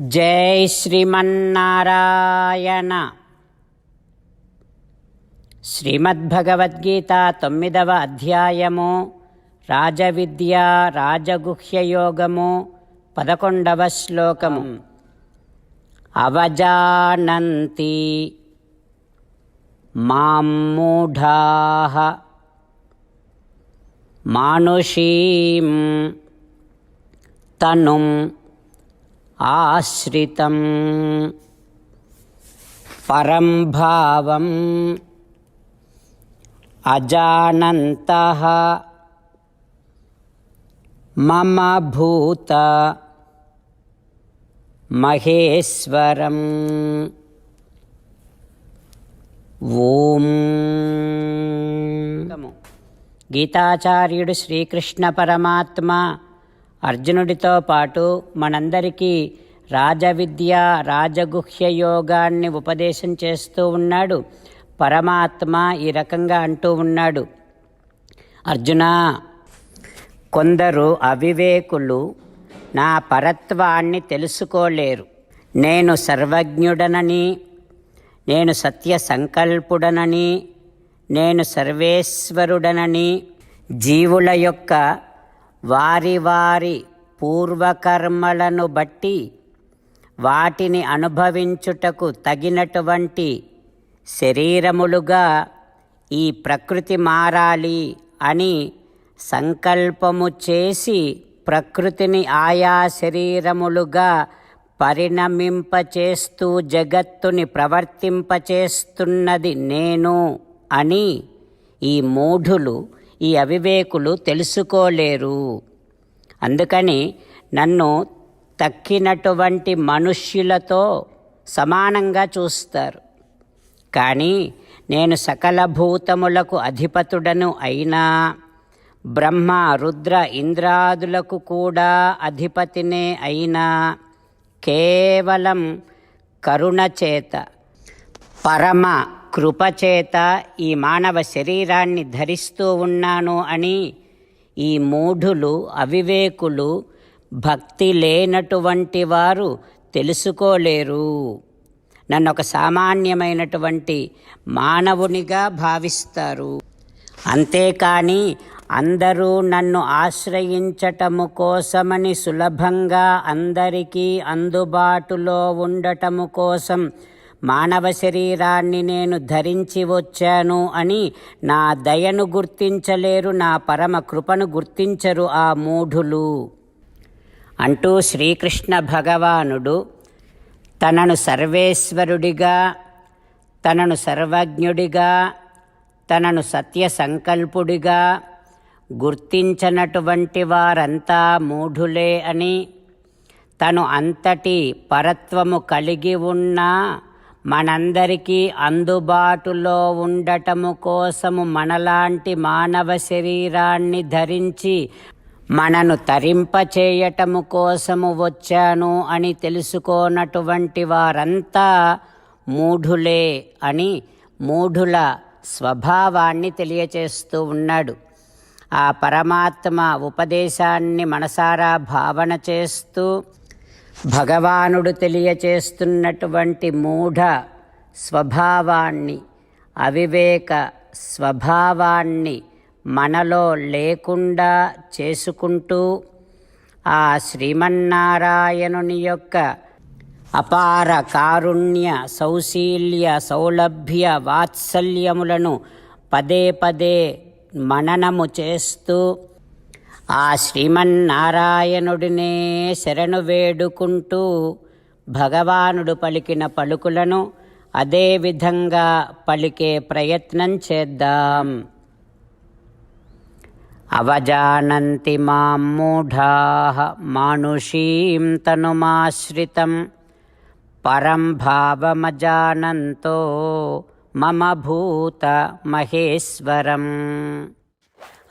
జై శ్రీమన్నారాయణ. శ్రీమద్భగవద్గీత తొమ్మిదవ అధ్యాయము రాజవిద్య రాజగుహ్యయోగము పదకొండవ శ్లోకము. అవజానంతి మాం మానుషీం తనుం ఆశ్రితం. పరం భావం అజానంతః. మమ భూత మహేశ్వరం. ఓం. గీతాచార్యుడు శ్రీకృష్ణ పరమాత్మ అర్జునుడితో పాటు మనందరికీ రాజవిద్య రాజగుహ్య యోగాన్ని ఉపదేశం చేస్తూ ఉన్నాడు. పరమాత్మ ఈ రకంగా అంటూ ఉన్నాడు. అర్జున కొందరు అవివేకులు నా పరత్వాన్ని తెలుసుకోలేరు. నేను సర్వజ్ఞుడనని నేను సత్య సంకల్పుడనని నేను సర్వేశ్వరుడనని జీవుల యొక్క వారి వారి పూర్వకర్మలను బట్టి వాటిని అనుభవించుటకు తగినటువంటి శరీరములుగా ఈ ప్రకృతి మారాలి అని సంకల్పము చేసి ప్రకృతిని ఆయా శరీరములుగా పరిణమింపచేస్తూ జగత్తుని ప్రవర్తింపచేస్తున్నది నేను అని ఈ మూఢులు ఈ అవివేకులు తెలుసుకోలేరు. అందుకని నన్ను తక్కినటువంటి మనుష్యులతో సమానంగా చూస్తారు. కానీ నేను సకల భూతములకు అధిపతుడను అయినా బ్రహ్మ రుద్ర ఇంద్రాదులకు కూడా అధిపతినే అయినా కేవలం కరుణ చేత పరమ కృపచేత ఈ మానవ శరీరాన్ని ధరిస్తూ ఉన్నాను అని ఈ మూఢులు అవివేకులు భక్తి లేనటువంటి వారు తెలుసుకోలేరు. నన్ను ఒక సామాన్యమైనటువంటి మానవునిగా భావిస్తారు. అంతేకాని అందరూ నన్ను ఆశ్రయించటము కోసమని సులభంగా అందరికీ అందుబాటులో ఉండటము కోసం మానవ శరీరాన్ని నేను ధరించి వచ్చాను అని నా దయను గుర్తించలేరు నా పరమ కృపను గుర్తించరు ఆ మూఢులు. అంటూ శ్రీకృష్ణ భగవానుడు తనను సర్వేశ్వరుడిగా తనను సర్వజ్ఞుడిగా తనను సత్య సంకల్పుడిగా గుర్తించనటువంటి వారంతా మూఢులే అని తను అంతటి పరత్వము కలిగి ఉన్నా మనందరికీ అందుబాటులో ఉండటము కోసము మనలాంటి మానవ శరీరాన్ని ధరించి మనను తరింపచేయటము కోసము వచ్చాను అని తెలుసుకోనటువంటి వారంతా మూఢులే అని మూఢుల స్వభావాన్ని తెలియచేస్తూ ఉన్నాడు. ఆ పరమాత్మ ఉపదేశాన్ని మనసారా భావన చేస్తూ భగవానుడు తెలియచేస్తున్నటువంటి మూఢ స్వభావాన్ని అవివేక స్వభావాన్ని మనలో లేకుండా చేసుకుంటూ ఆ శ్రీమన్నారాయణుని యొక్క అపార కారుణ్య సౌశీల్య సౌలభ్య వాత్సల్యములను పదే పదే మననము చేస్తూ ఆ శ్రీమన్నారాయణుడినే శరణు వేడుకుంటూ భగవానుడు పలికిన పలుకులను అదే విధంగా పలికే ప్రయత్నం చేద్దాం. అవజానంతి మాం మూఢా మానుషీం తనుమాశ్రితం. పరం భావమజానంతో మమ భూత మహేశ్వరం.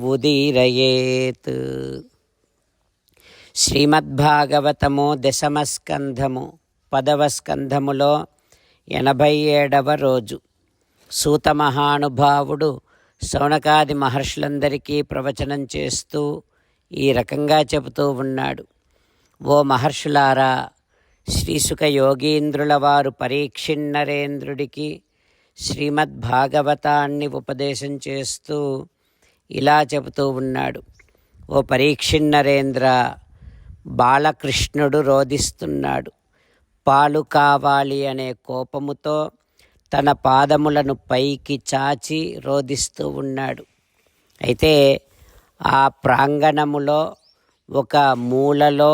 ఉదీరయేత్. శ్రీమద్భాగవతము దశమస్కంధము పదవ స్కంధములో ఎనభై ఏడవ రోజు. సూత మహానుభావుడు శౌనకాది మహర్షులందరికీ ప్రవచనం చేస్తూ ఈ రకంగా చెబుతూ ఉన్నాడు. ఓ మహర్షులారా శ్రీసుక యోగీంద్రుల వారు పరీక్షిన్నరేంద్రుడికి శ్రీమద్భాగవతాన్ని ఉపదేశం చేస్తూ ఇలా చెబుతూ ఉన్నాడు. ఓ పరీక్షిన్నరేంద్ర బాలకృష్ణుడు రోధిస్తున్నాడు. పాలు కావాలి అనే కోపముతో తన పాదములను పైకి చాచి రోధిస్తూ ఉన్నాడు. అయితే ఆ ప్రాంగణములో ఒక మూలలో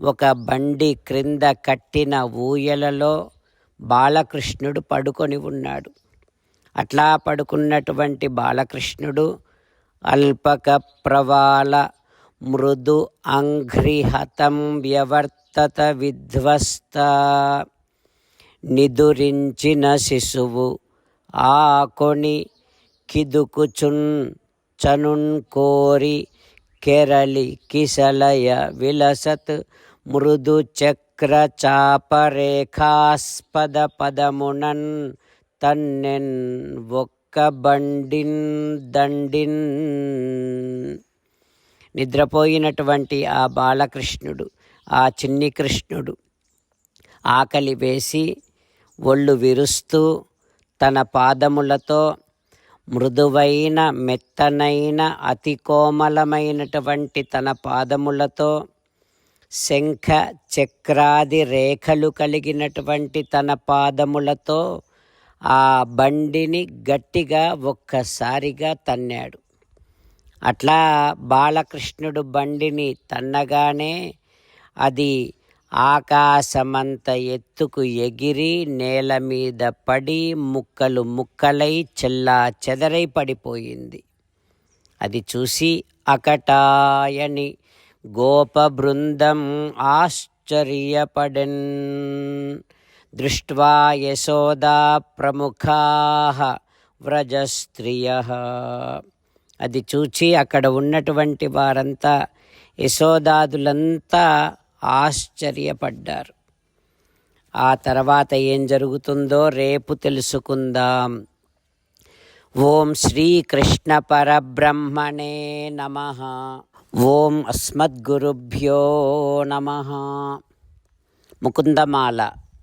ఒక బండి క్రింద కట్టిన ఊయలలో బాలకృష్ణుడు పడుకొని ఉన్నాడు. అట్లా పడుకున్నటువంటి బాలకృష్ణుడు అల్పక ప్రవాళ మృదు అంఘ్రిహతం వ్యవర్తత విధ్వస్త నిదురించిన శిశువు ఆకొని కిదుకుచున్ చనున్ కోరి కెరలి కిసలయ విలసత్ మృదు చక్ర చాపరేఖాస్పద పదమునన్ తన్నెన్ ఒక్క బండిన్ దండిన్. నిద్రపోయినటువంటి ఆ బాలకృష్ణుడు ఆ చిన్ని కృష్ణుడు ఆకలి వేసి ఒళ్ళు విరుస్తూ తన పాదములతో మృదువైన మెత్తనైన అతి కోమలమైనటువంటి తన పాదములతో శంఖ చక్రాది రేఖలు కలిగినటువంటి తన పాదములతో ఆ బండిని గట్టిగా ఒక్కసారిగా తన్నాడు. అట్లా బాలకృష్ణుడు బండిని తన్నగానే అది ఆకాశమంత ఎత్తుకు ఎగిరి నేల మీద పడి ముక్కలు ముక్కలై చెల్లా చెదరై పడిపోయింది. అది చూసి అకటాయని గోప బృందం ఆశ్చర్యపడెన్ దృష్ట్వా యశోదా ప్రముఖా వ్రజస్త్రియ. అది చూచి అక్కడ ఉన్నటువంటి వారంతా యశోదాదులంతా ఆశ్చర్యపడ్డారు. ఆ తర్వాత ఏం జరుగుతుందో రేపు తెలుసుకుందాం. ఓం శ్రీకృష్ణ పరబ్రహ్మణే నమ. ఓం అస్మద్గురుభ్యో నమ. ముకుందమాల.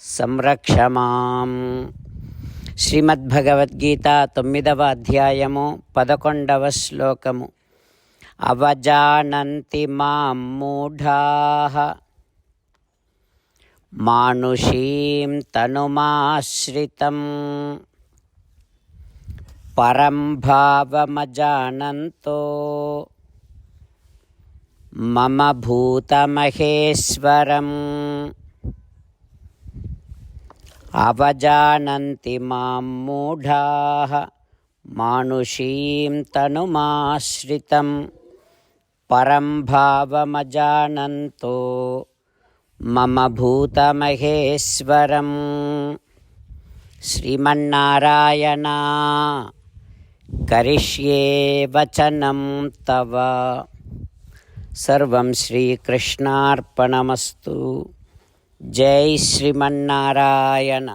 సంరక్ష మాం. శ్రీమద్భగవద్గీత తొమ్మిదవ అధ్యాయము పదకొండవ శ్లోకము. అవజానంతి మాం మూఢా. మానుషీం తనుమాశ్రితం. పరం భావమజానంతో. మమ భూతమహేశ్వరం. అవజానంతి మాం మూఢా మానుషీం తనుమాశ్రితం పరం భావమజానంతో మమ భూతమహేశ్వరం శ్రీమన్నారాయణ కరిష్యే వచనం తవ సర్వం శ్రీకృష్ణార్పణమస్తు జై శ్రీమన్నారాయణ.